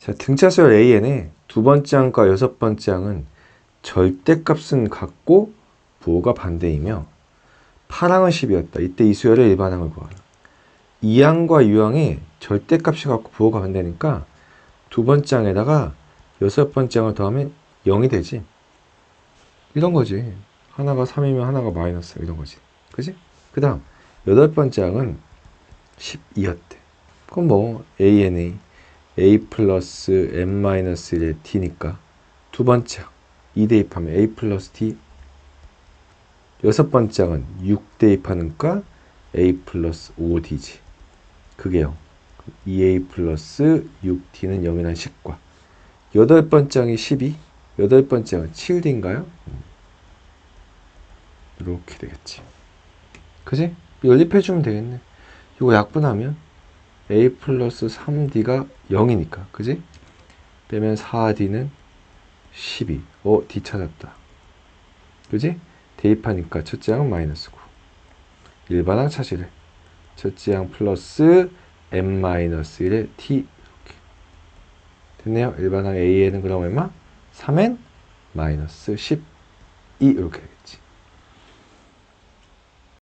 자, 등차수열 AN의 두 번째 항과 여섯 번째 항은 절대값은 같고 부호가 반대이며 8항은 10이었다. 이때 이 수열의 일반항을 구하라. 2항과 6항의 절대값이 같고 부호가 반대니까 두 번째 항에다가 여섯 번째 항을 더하면 0이 되지. 이런 거지. 하나가 3이면 하나가 마이너스 이런 거지. 그지? 그 다음 여덟 번째 항은 12였대. 그럼 뭐 ANA A 플러스 M 마이너스 1의 D니까 두 번째 항2 대입하면 A 플러스 D 여섯 번째 항은 6 대입하니까 A 플러스 5D지. 그게요. 2A 플러스 6D는 0이란 식과 여덟 번째 항이 12 여덟 번째 항은 7D인가요? 이렇게 되겠지. 그지? 연립해주면 되겠네. 이거 약분하면 a 플러스 3d가 0이니까. 그지? 빼면 4d는 12. 어, d 찾았다. 그지? 대입하니까 첫째 항은 마이너스 9. 일반항 차지래. 첫째 항 플러스 m 마이너스 1의 t. 이렇게. 됐네요. 일반항 a에는 그럼 얼마? 3n 마이너스 12 이렇게 되겠죠.